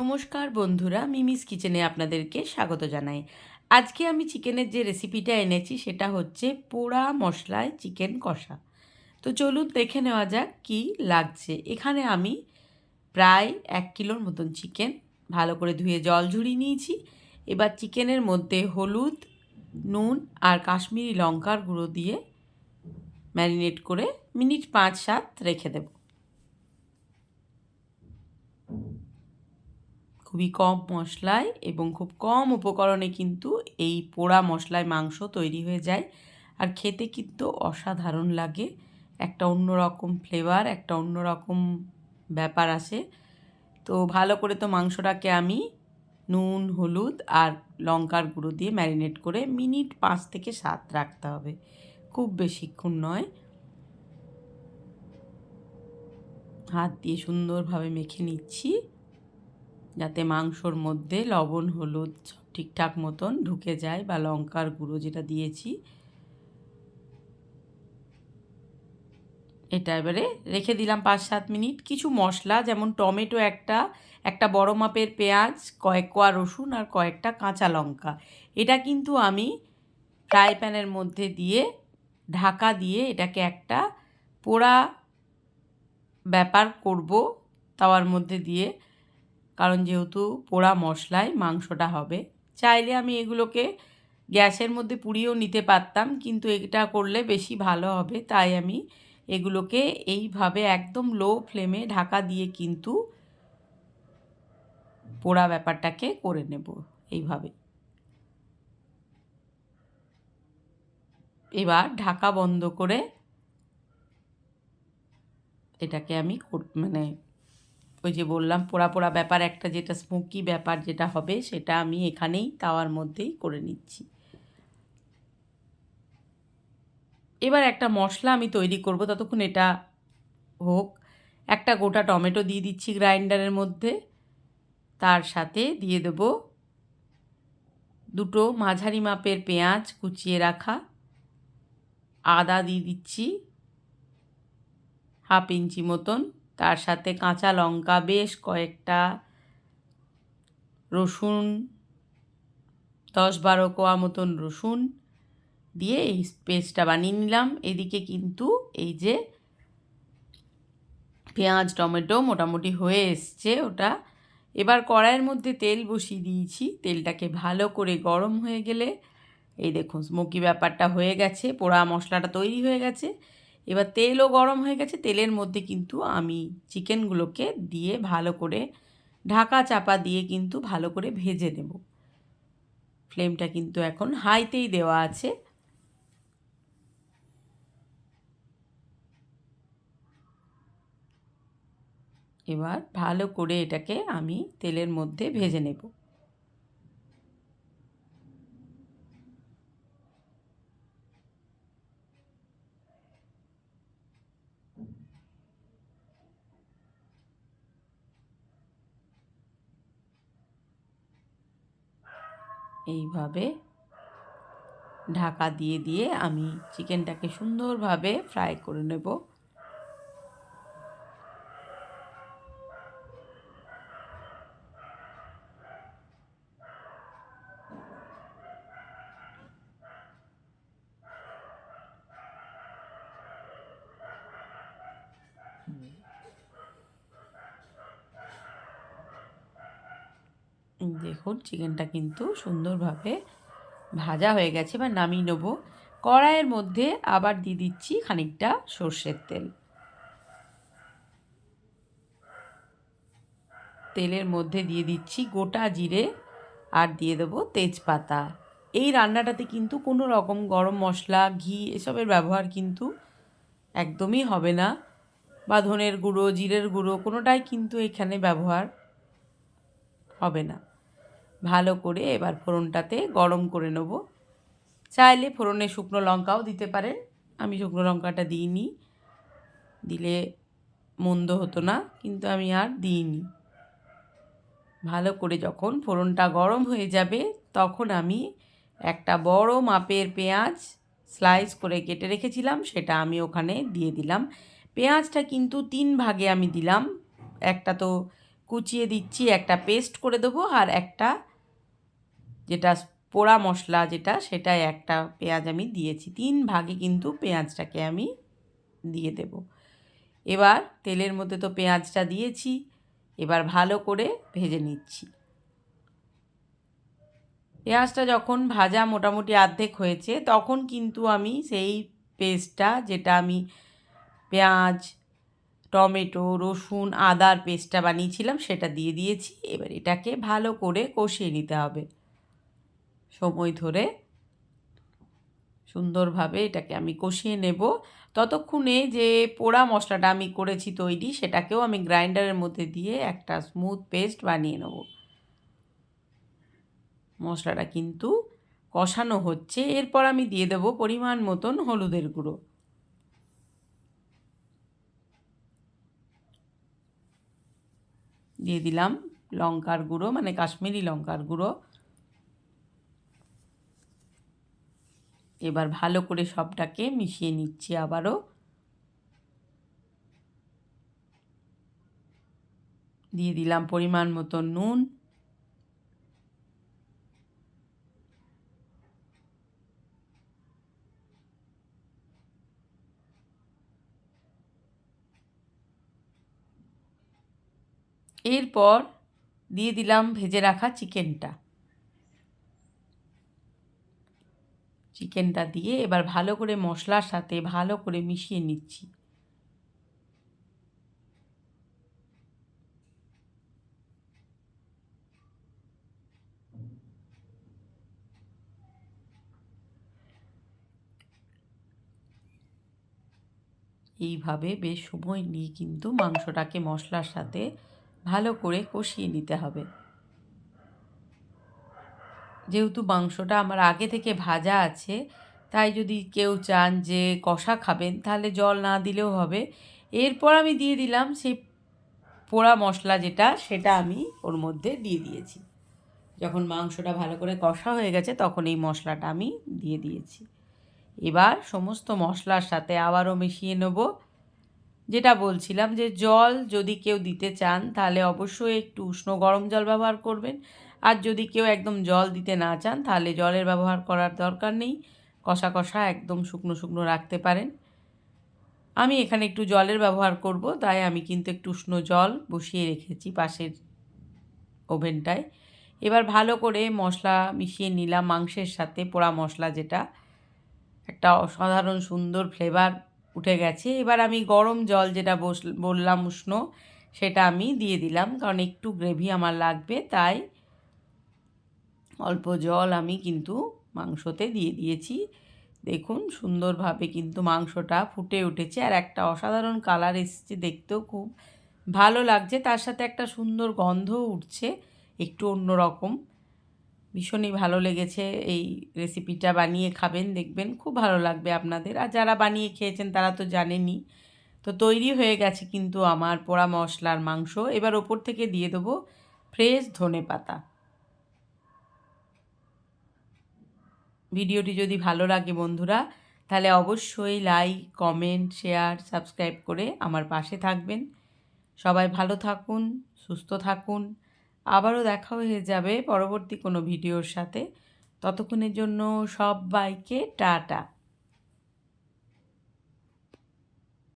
নমস্কার বন্ধুরা, মিমিস কিচেনে আপনাদেরকে স্বাগত জানাই। আজকে আমি চিকেনের যে রেসিপিটা এনেছি সেটা হচ্ছে পোড়া মশলায় চিকেন কষা। তো চলুন দেখে নেওয়া যাক কি লাগছে। এখানে আমি প্রায় এক কিলোর মতন চিকেন ভালো করে ধুয়ে জল ঝুড়িয়ে নিয়েছি। এবার চিকেনের মধ্যে হলুদ, নুন আর কাশ্মীরি লঙ্কার গুঁড়ো দিয়ে ম্যারিনেট করে মিনিট পাঁচ সাত রেখে দেবো। খুবই কম মশলায় এবং খুব কম উপকরণে কিন্তু এই পোড়া মশলায় মাংস তৈরি হয়ে যায়। আর খেতে কিন্তু অসাধারণ লাগে। একটা অন্যরকম ফ্লেভার একটা অন্যরকম ব্যাপার আসে। তো ভালো করে তো মাংসটাকে আমি নুন, হলুদ আর লঙ্কার গুঁড়ো দিয়ে ম্যারিনেট করে মিনিট পাঁচ থেকে সাত রাখতে হবে। খুব বেশিক্ষণ নয়। হাত দিয়ে সুন্দরভাবে মেখে নিচ্ছি। যাতে মাংসর মধ্যে লবণ, হলুদ ঠিকঠাক মতন ঢুকে যায় বা লঙ্কার গুঁড়ো যেটা দিয়েছি। এটা এবারে রেখে দিলাম পাঁচ সাত মিনিট। কিছু মশলা, যেমন টমেটো একটা একটা বড় মাপের পেঁয়াজ, কয়েক কোয়া রসুন আর কয়েকটা কাঁচা লঙ্কা। এটা কিন্তু আমি ফ্রাই প্যানের মধ্যে দিয়ে ঢাকা দিয়ে এটাকে একটা পোড়া ব্যাপার করব, তাওয়ার মধ্যে দিয়ে। কারণ যেহেতু পোড়া মশলায় মাংসটা হবে। চাইলে আমি এগুলোকে গ্যাসের মধ্যে পুড়িয়েও নিতে পারতাম, কিন্তু এটা করলে বেশি ভালো হবে। তাই আমি এগুলোকে এইভাবে একদম লো ফ্লেমে ঢাকা দিয়ে কিন্তু পোড়া ব্যাপারটাকে করে নেব এইভাবে। এবার ঢাকা বন্ধ করে এটাকে আমি মানে ওই যে বললাম, পোড়া পোড়া ব্যাপার, একটা যেটা স্মোকি ব্যাপার যেটা হবে, সেটা আমি এখানেই তাওয়ার মধ্যেই করে নিচ্ছি। এবার একটা মশলা আমি তৈরি করব, ততক্ষণ এটা হোক। একটা গোটা টমেটো দিয়ে দিচ্ছি গ্রাইন্ডারের মধ্যে। তার সাথে দিয়ে দেব দুটো মাঝারি মাপের পেঁয়াজ কুচিয়ে রাখা। আদা দিয়ে দিচ্ছি হাফ ইঞ্চি মতন। তার সাথে কাঁচা লঙ্কা বেশ কয়েকটা, রসুন, দশ বারো কোয়া মতন রসুন দিয়ে এই পেস্টটা বানিয়ে নিলাম। এদিকে কিন্তু এই যে পেঁয়াজ, টমেটো মোটামুটি হয়ে এসছে ওটা। এবার কড়াইয়ের মধ্যে তেল বসিয়ে দিয়েছি। তেলটাকে ভালো করে গরম হয়ে গেলে, এই দেখুন, স্মোকি ব্যাপারটা হয়ে গেছে, পোড়া মশলাটা তৈরি হয়ে গেছে। এবার তেলও গরম হয়ে গেছে, তেলের মধ্যে কিন্তু আমি চিকেনগুলোকে দিয়ে ভালো করে ঢাকা চাপা দিয়ে কিন্তু ভালো করে ভেজে নেব। ফ্লেমটা কিন্তু এখন হাইতেই দেওয়া আছে। এবার ভালো করে এটাকে আমি তেলের মধ্যে ভেজে নেব। এইভাবে ঢাকা দিয়ে দিয়ে আমি চিকেনটাকে সুন্দরভাবে ফ্রাই করে নেব। দেখুন, চিকেনটা কিন্তু সুন্দরভাবে ভাজা হয়ে গেছে বা নামিয়ে নেব। কড়াইয়ের মধ্যে আবার দিয়ে দিচ্ছি খানিকটা সর্ষের তেল। তেলের মধ্যে দিয়ে দিচ্ছি গোটা জিরে আর দিয়ে দেবো তেজপাতা। এই রান্নাটাতে কিন্তু কোনো রকম গরম মশলা, ঘি এসবের ব্যবহার কিন্তু একদমই হবে না। বা ধনের গুঁড়ো, জিরের গুঁড়ো, কোনোটাই কিন্তু এখানে ব্যবহার হবে না। ভালো করে এবার ফোড়নটাতে গরম করে নেব। চাইলে ফোড়নে শুকনো লঙ্কাও দিতে পারেন। আমি শুকনো লঙ্কাটা দিইনি। দিলে মন্দ হতো না, কিন্তু আমি আর দিইনি। ভালো করে যখন ফোড়নটা গরম হয়ে যাবে, তখন আমি একটা বড় মাপের পেঁয়াজ স্লাইস করে কেটে রেখেছিলাম, সেটা আমি ওখানে দিয়ে দিলাম। পেঁয়াজটা কিন্তু তিন ভাগে আমি দিলাম। একটা তো কুচিয়ে দিচ্ছি, একটা পেস্ট করে দেবো, আর একটা যেটা পোড়া মশলা যেটা, সেটাই একটা পেঁয়াজ আমি দিয়েছি। তিন ভাগে কিন্তু পেঁয়াজটাকে আমি দিয়ে দেব। এবার তেলের মধ্যে তো পেঁয়াজটা দিয়েছি, এবার ভালো করে ভেজে নিচ্ছি। পেঁয়াজটা যখন ভাজা মোটামুটি অর্ধেক হয়েছে, তখন কিন্তু আমি সেই পেস্টটা যেটা আমি পেঁয়াজ, টমেটো, রসুন, আদার পেস্টটা বানিয়েছিলাম, সেটা দিয়ে দিয়েছি। এবার এটাকে ভালো করে কষিয়ে নিতে হবে। সময় ধরে সুন্দরভাবে এটাকে আমি কষিয়ে নেব। ততক্ষণে যে পোড়া মশলাটা আমি করেছি তৈরি, সেটাকেও আমি গ্রাইন্ডারের মধ্যে দিয়ে একটা স্মুথ পেস্ট বানিয়ে নেব। মশলাটা কিন্তু কষানো হচ্ছে। এরপর আমি দিয়ে দেবো পরিমাণ মতন হলুদের গুঁড়ো। দিয়ে দিলাম লঙ্কার গুঁড়ো মানে কাশ্মীরি লঙ্কার গুঁড়ো। এবার ভালো করে সবটাকে মিশিয়ে নিচ্ছি আবারও। দিয়ে দিলাম পরিমাণ মতো নুন। এরপর দিয়ে দিলাম ভেজে রাখা চিকেনটা চিকেনটা দিয়ে এবার ভালো করে মশলার সাথে ভালো করে মিশিয়ে নিচ্ছি। এইভাবে বেশ সময় নিয়ে কিন্তু মাংসটাকে মশলার সাথে ভালো করে কষিয়ে নিতে হবে। যেহেতু মাংসটা আমার আগে থেকে ভাজা আছে, তাই যদি কেউ চান যে কষা খাবেন, তাহলে জল না দিলেও হবে। এরপর আমি দিয়ে দিলাম সেই পোড়া মশলা যেটা, সেটা আমি ওর মধ্যে দিয়ে দিয়েছি। যখন মাংসটা ভালো করে কষা হয়ে গেছে, তখন এই মশলাটা আমি দিয়ে দিয়েছি। এবার সমস্ত মশলার সাথে আবারও মিশিয়ে নেব। যেটা বলছিলাম যে জল যদি কেউ দিতে চান, তাহলে অবশ্যই একটু উষ্ণ গরম জল ব্যবহার করবেন। আর যদি কেউ একদম জল দিতে না চান, তাহলে জলের ব্যবহার করার দরকার নেই। কষা কষা একদম শুকনো শুকনো রাখতে পারেন। আমি এখানে একটু জলের ব্যবহার করব, তাই আমি কিন্তু একটু উষ্ণ জল বসিয়ে রেখেছি পাশের ওভেনটায়। এবার ভালো করে মশলা মিশিয়ে নিলাম মাংসের সাথে, পোড়া মশলা যেটা। একটা অসাধারণ সুন্দর ফ্লেভার উঠে গেছে। এবার আমি গরম জল যেটা বস, বললাম উষ্ণ, সেটা আমি দিয়ে দিলাম, কারণ একটু গ্রেভি আমার লাগবে, তাই অল্প জল আমি কিন্তু মাংসতে দিয়ে দিয়েছি। দেখুন, সুন্দরভাবে কিন্তু মাংসটা ফুটে উঠেছে আর একটা অসাধারণ কালার এসেছে দেখতেও খুব ভালো লাগছে। তার সাথে একটা সুন্দর গন্ধও উঠছে, একটু অন্যরকম। ভীষণই ভালো লেগেছে এই রেসিপিটা বানিয়ে খাবেন, দেখবেন খুব ভালো লাগবে আপনাদের। আর যারা বানিয়ে খেয়েছেন তারা তো জানেনই। তো তৈরি হয়ে গেছে কিন্তু আমার পোড়া মশলার মাংস। এবার ওপর থেকে দিয়ে দেবো ফ্রেশ ধনে পাতা ভিডিওটি যদি ভালো লাগে বন্ধুরা, তাহলে অবশ্যই লাইক কমেন্ট শেয়ার সাবস্ক্রাইব করে আমার পাশে থাকবেন। সবাই ভালো থাকুন, সুস্থ থাকুন। আবারও দেখা হয়ে যাবে পরবর্তী কোনো ভিডিওর সাথে। ততক্ষণের জন্য সব সবাইকে টাটা।